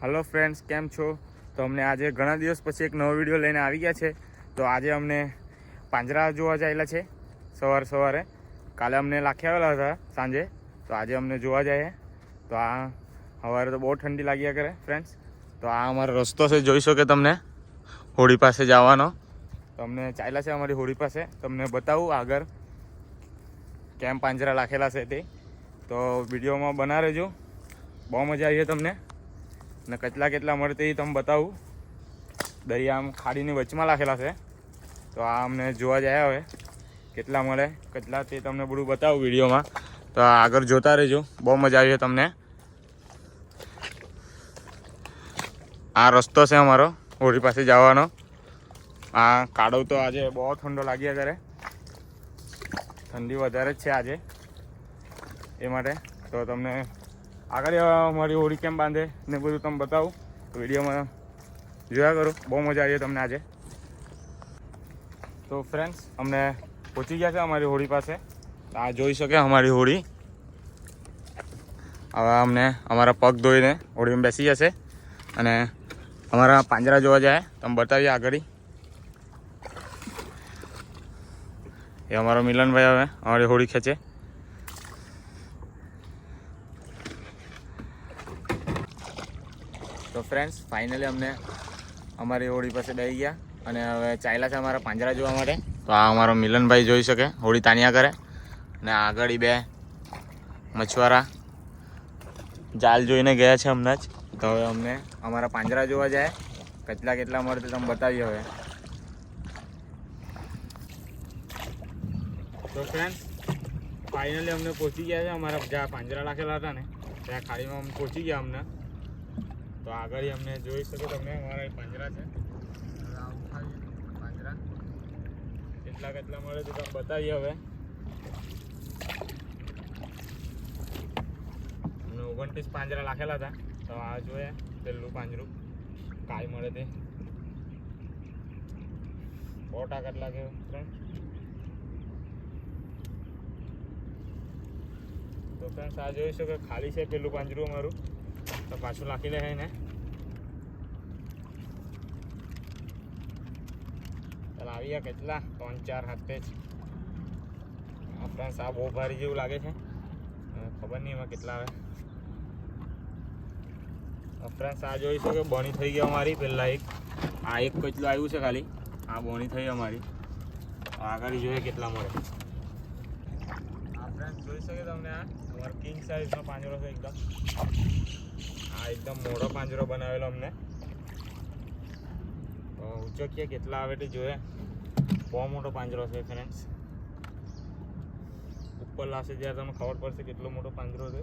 Hello friends કેમ છો? તો અમને આજે ઘણા દિવસ પછી એક નવો વીડિયો લઈને આવી ગયા છે. તો આજે અમને પાંજરા જોવા જાયેલા છે, સવાર સવારે. કાલે અમને લાખી આવેલા હતા સાંજે. તો આજે અમને જોવા જઈએ તો આ સવારે તો બહુ ઠંડી લાગ્યા કરે ફ્રેન્ડ્સ તો આ અમારો રસ્તો છે, જોઈ શકે તમને. હોળી પાસે જવાનો. તો અમને ચાલ્યા છે અમારી હોળી પાસે. તમને બતાવું આગળ કેમ પાંજરા લાખેલા છે તે. તો વિડીયોમાં બના રહેજો બહુ મજા આવી તમને. ને કેટલા કેટલા મળે તે તમે બતાવું. દરિયા આમ ખાડીની વચમાં રાખેલા છે. તો આ અમને જોવા જાય હવે કેટલા મળે, કેટલા તે તમને બધું બતાવું વિડીયોમાં. તો આગળ જોતા રહેજો. બહુ મજા આવી છે તમને. આ રસ્તો છે અમારો હોળી પાસે જવાનો. આ કાડવ તો આજે બહુ ઠંડો લાગ્યા કરે ઠંડી વધારે જ છે આજે. એ માટે તો તમને આગળ અમારી હોળી કેમ બાંધે ને બધું તમને બતાવું. વિડીયોમાં જોયા કરો. બહુ મજા આવી તમને આજે. તો ફ્રેન્ડ્સ અમને પહોંચી ગયા છે અમારી હોળી પાસે. આ જોઈ શકે અમારી હોળી. હવે અમને અમારા પગ ધોઈને હોળીમાં બેસી જશે અને અમારા પાંજરા જોવા જાય. તમે બતાવીએ આગળ. એ અમારો મિલનભાઈ હવે અમારી હોળી ખેંચે. ફ્રેન્ડ્સ ફાઇનલી અમને અમારી હોળી પાસે બેસી ગયા. અને હવે ચાલ્યા છે અમારા પાંજરા જોવા માટે. તો આ અમારો મિલનભાઈ જોઈ શકે, હોળી તાનિયા કરે. અને આગળ બે મછવારા જાલ જોઈને ગયા છે હમણાં જ. તો હવે અમને અમારા પાંજરા જોવા જાય. કેટલા કેટલા મળે તો તમે બતાવીએ હવે. તો ફ્રેન્ડ ફાઇનલી અમને પહોંચી ગયા છે. અમારા જ્યાં પાંજરા રાખેલા હતા ને, ત્યાં ખાડીમાં અમે પહોંચી ગયા અમને. તો આગળ અમને જોઈ શકો તમે અમારા પાંજરા છે. પાંજરા. કેટલા કેટલા મળે તો તમે બતાવીએ હવે. અમને ઓગણત્રીસ પાંજરા રાખેલા હતા. તો આ જોઈએ પેલું પાંજરું. કાંઈ મળે તે. ફોટા કેટલા કે ફ્રેન્ડ તો ફ્રેન્ડ્સ આ જોઈ શકો ખાલી છે પેલું પાંજરું અમારું. તો પાછું નાખી લે ને ચાલ આવી કેટલા? ત્રણ, ચાર હાથે જ ફ્રેન્ડ્સ આ બહુ ભારી જેવું લાગે છે. ખબર નહીં એમાં કેટલા આવે. ફ્રેન્ડ્સ આ જોઈ કે બોણી થઈ ગઈ અમારી પહેલાં એક. આ એક કેટલું આવ્યું છે ખાલી. આ બોણી થઈ અમારી. આગળ જોઈએ કેટલા મળે. આ ફ્રેન્ડ્સ જોઈ શકે તમને આ? અમારો કિંગ સાઇઝનો પાંજરો છે એકદમ. આ એકદમ મોટો પાંજરો બનાવેલો અમને. તો ઊંચો કે કેટલા આવે તે જોઈએ. બહુ મોટો પાંજરો છે ફ્રેન્ડ્સ ઉપર લાવશે જ્યારે તમને ખબર પડશે કેટલો મોટો પાંજરો છે.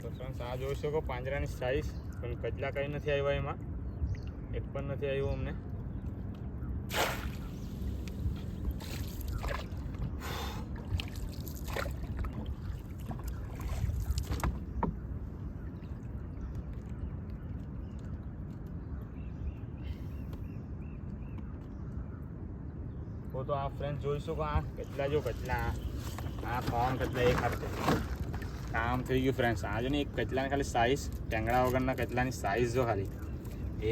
તો ફ્રેન્ડ્સ આ જોઈ શકો પાંજરાની સાઈઝ પણ કચલા કંઈ નથી આવ્યા એમાં. એક પણ નથી આવ્યું અમને. તો તો આ ફ્રેન્ડ જોઈ શકો આ કેટલા જો કેટલા. આ ફોન કેટલા એક હાથે કામ થઈ ગયું ફ્રેન્ડ્સ આ જો ને એક કચલાની ખાલી સાઇઝ ટેંગડા વગરના કચલાની સાઇઝ જો ખાલી.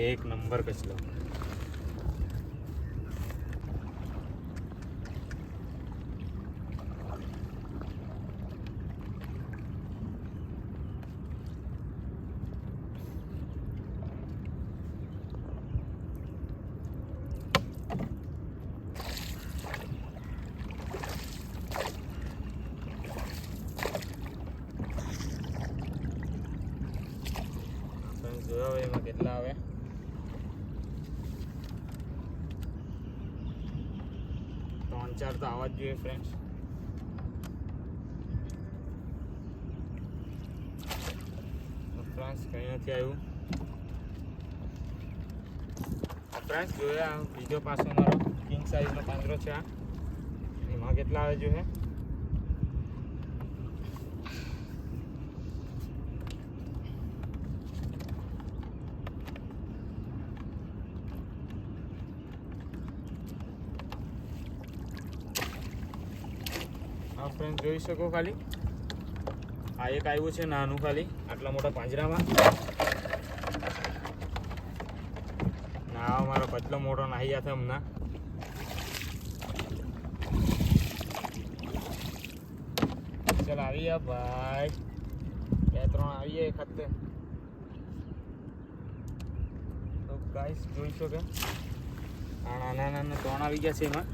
એક નંબર કચલો ફ્રેન્ડ્સ જોયો હવે એમાં કેટલા આવે ત્રણ ચાર તો આવવા જ જોઈએ ફ્રેન્ડ્સ ફ્રેન્ડ્સ કંઈ નથી આવ્યું. ફ્રેન્ડ્સ જોયા, બીજો પાસો મારો કિંગ સાઈઝનો પાંદરો છે આ. એમાં કેટલા આવે જોઈએ આ ફ્રેન્ડ જોઈ શકો ખાલી. આ એક આવ્યું છે નાનું ખાલી, આટલા મોટા પાંજરામાં. ના મારો પતલો મોટો નાહી જશે હમણાં. ચાલ આવી જા ભાઈ. બે, ત્રણ આવીએ એક ખાતે તો ગાઈસ જોઈ શકે નાના નાના ત્રણ આવી ગયા છે એમાં.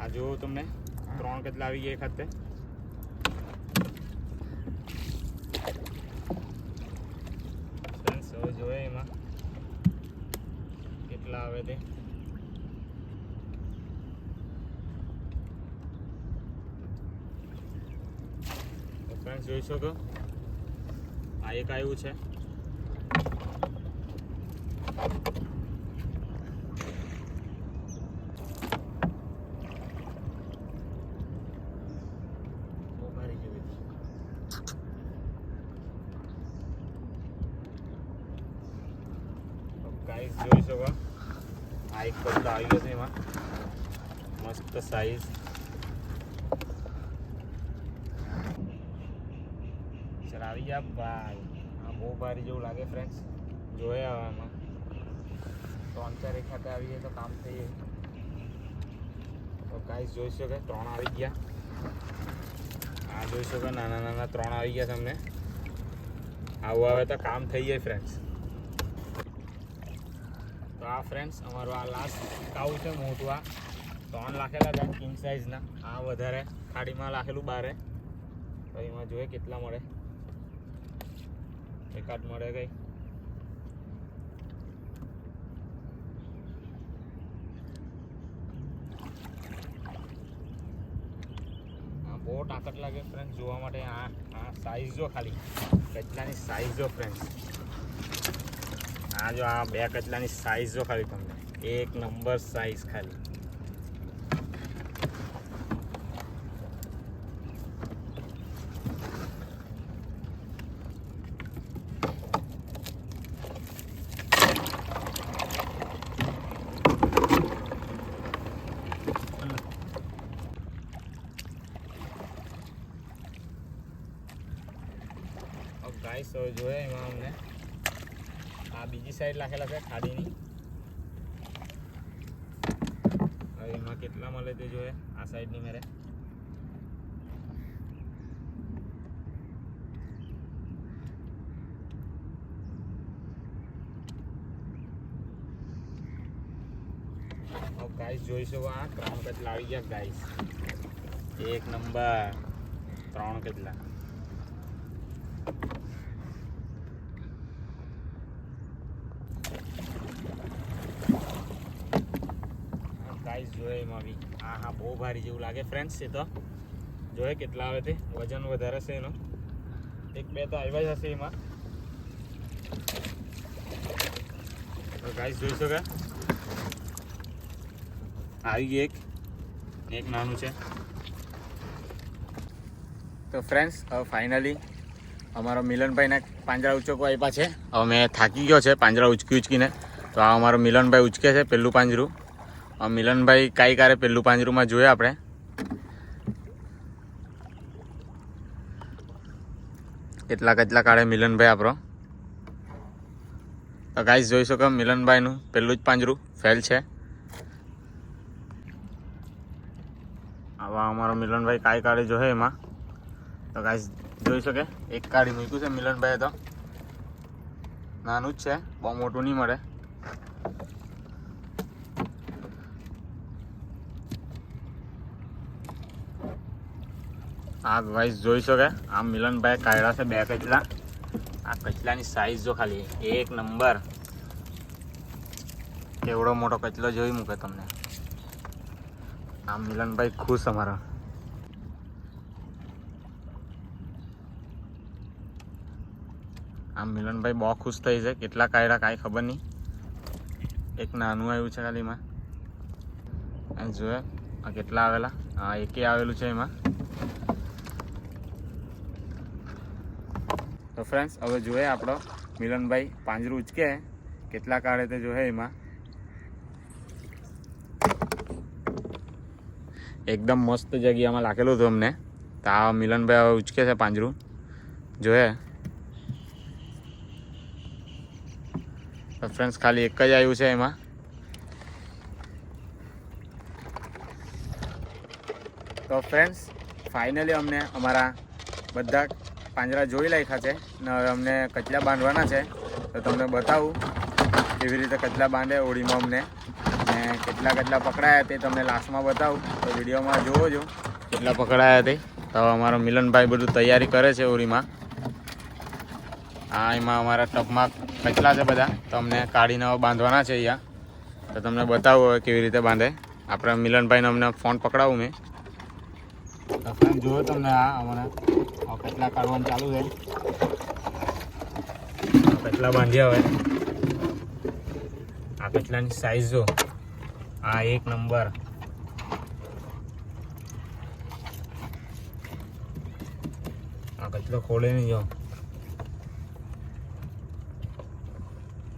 આ જોવો તમને. ત્રણ કેટલા આવી ગયા હવે જોઈએ એમાં કેટલા આવે તે. ફ્રેન્ડ્સ જોઈ શકો? આ એક આવ્યું છે બહુ ભારી જેવી છે. તો guys જોઈ શકો. આ એક કપડો આવી ગયો છે એમાં. મસ્ત સાઈઝ ચાલ આવી જા ભાઈ. આ બહુ ભારી જેવું લાગે ફ્રેન્ડ્સ જોયા આમાં. ત્રણ ચાર એક ખાતે આવી જાય તો કામ થઈ જાય. તો ગાઈસ જોઈ શકે, ત્રણ આવી ગયા. આ જોઈ શકો, નાના નાના ત્રણ આવી ગયા તમને. આવું આવે તો કામ થઈ જાય ફ્રેન્ડ્સ તો આ ફ્રેન્ડ્સ અમારો આ લાસ્ટ કાઉ છે મોટું આ. ત્રણ લાખેલા હતા કિંગ સાઇઝના આ વધારે ખાડીમાં લાખેલું બારે. તો એમાં જોઈએ કેટલા મળે. એકાદ મળે કઈ. બહુ તાકાત લાગે ફ્રેન્ડ જોવા માટે. આ આ સાઈઝ જો ખાલી. કેટલાની સાઇઝ જો ફ્રેન્ડ્સ આ જો આ બે કચલાની સાઈઝ જો ખાલી તમને. એક નંબર સાઈઝ ખાલી ગાઈસ હવે જોઈએ એમાં અમને આ બીજી સાઈડ લાખેલા છે, ખાડીની. હવે એમાં કેટલા મળે તે જોઈએ, આ સાઈડની મેરે. ગાઈસ જોઈ શકો આ, ત્રણ કેટલા આવી ગયા ગાઈસ એક નંબર, ત્રણ કેટલા. ગાઈસ જોઈએ એમાં બી હા હા બહુ ભારી જેવું લાગે. ફ્રેન્ડ્સ એ તો. જોઈએ કેટલા આવે તે? વજન વધારે છે એનો. એક, બે તો આવ્યા જ હશે એમાં. ગાઈસ જોઈ શકો? આવી ગઈ એક. એક નાનું છે. તો ફ્રેન્ડ્સ હવે ફાઇનલી અમારો મિલનભાઈના પાંજરા ઉચકો આપ્યા છે. હવે મેં થાકી ગયો છે પાંજરા ઉચકી ઉચકીને તો આ અમારો મિલનભાઈ ઉચકે છે પહેલું પાંજરું. મિલનભાઈ કાંઈ કારે પહેલું પાંજરુંમાં જોઈએ આપણે? કેટલા કેટલા કાઢે મિલનભાઈ આપણો. તો ગાઈસ જોઈ શકો મિલનભાઈનું પહેલું જ પાંજરું ફેલ છે. આવા અમારો મિલનભાઈ કાંઈ કાળે જોહે એમાં. તો ગાઈસ જોઈ શકે? એક કાળી મૂક્યું છે મિલનભાઈએ તો. નાનું જ છે, બહુ મોટું નહીં મળે. આ ગાઈસ જોઈ શકે આમ મિલનભાઈ કાઢ્યા છે બે કચલા. આ કચલાની સાઈઝ જો ખાલી એક નંબર કેવડો મોટો કચલો જોઈ મૂકે તમને. આમ મિલનભાઈ ખુશ અમારા. આમ મિલનભાઈ બહુ ખુશ થઈ છે, કેટલા કાયડા કાંઈ ખબર નહીં. એક નાનું આવ્યું છે ખાલી એમાં. જોયે કેટલા આવેલા? હા એકે આવેલું છે એમાં. તો ફ્રેન્ડ્સ હવે જોઈએ આપણો મિલનભાઈ પાંજરું ઉચકે. કેટલા કાઢે તે જોઈએ એમાં. એકદમ મસ્ત જગ્યામાં લાગેલું હતું અમને. તો આ મિલનભાઈ હવે ઉચકે છે પાંજરું. જોઈએ તો ફ્રેન્ડ્સ ખાલી એક જ આવ્યું છે એમાં. તો ફ્રેન્ડ્સ ફાઇનલી અમને અમારા બધા પાંજરા જોઈ નાખ્યા છે ને હવે અમને કચલા બાંધવાના છે. તો તમને બતાવું કેવી રીતે કચલા બાંધે હોળીમાં અમને. ને કેટલા કેટલા પકડાયા તે તમને લાસ્ટમાં બતાવું. તો વિડીયોમાં જોવો જો કેટલા પકડાયા તે. તો અમારો મિલનભાઈ બધું તૈયારી કરે છે હોળીમાં. આ એમાં અમારા ટપમાં કચલા છે બધા. તો અમને કાઢીને બાંધવાના છે અહીંયા. તો તમને બતાવું હવે કેવી રીતે બાંધે. આપણે મિલનભાઈને અમને ફોન પકડાવું મેં. તો જોયો તમને આ આ કચલા કાઢવાનું ચાલુ છે. આ કચલા બાંધ્યા હવે આ કચલાની સાઈઝ જો. આ એક નંબર આ કચલો ખોલે નહીં જો.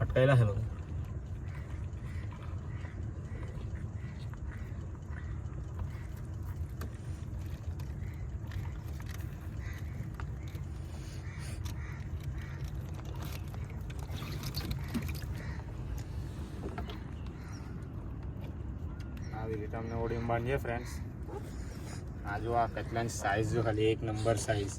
અટકાયેલા છે લોકો અમને ઓડીમાં બાંધીએ ફ્રેન્ડ્સ આ જો આ કચલાની સાઈઝ જો ખાલી એક નંબર સાઈઝ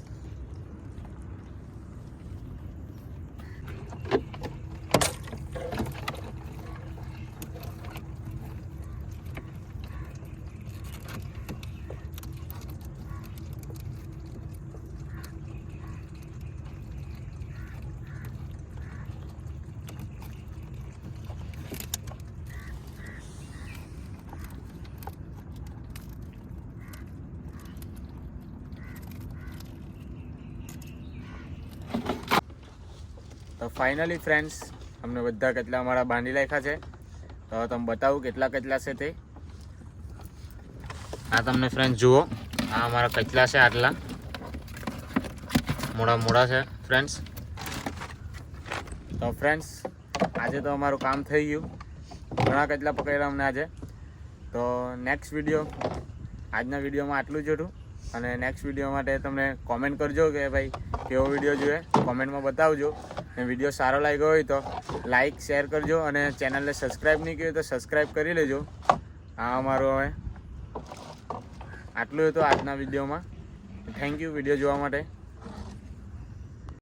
તો ફાઇનલી ફ્રેન્ડ્સ અમને બધા કેટલા અમારા બાંધી રાખ્યા છે. તો તમે બતાવું કેટલા કેટલા છે તે. આ તમને ફ્રેન્ડ જુઓ, આ અમારા કચલા છે આટલા. મોડા મોડા છે ફ્રેન્ડ્સ તો ફ્રેન્ડ્સ આજે તો અમારું કામ થઈ ગયું. ઘણા કચલા પકડ્યા અમને આજે. તો નેક્સ્ટ વીડિયો આજના વિડીયોમાં આટલું જ હતું. અને નેક્સ્ટ વીડિયો માટે તમને કોમેન્ટ કરજો કે ભાઈ, કેવો વીડિયો જોઈએ. કોમેન્ટમાં બતાવજો. વીડિયો સારો લાગ્યો હોય તો લાઈક શેર કરજો અને ચેનલને સબસ્ક્રાઈબ નહીં કર્યું તો સબસ્ક્રાઈબ કરી લેજો. આ અમારો હવે આટલું હતું આજના વિડીયોમાં થેન્ક યુ વીડિયો જોવા માટે.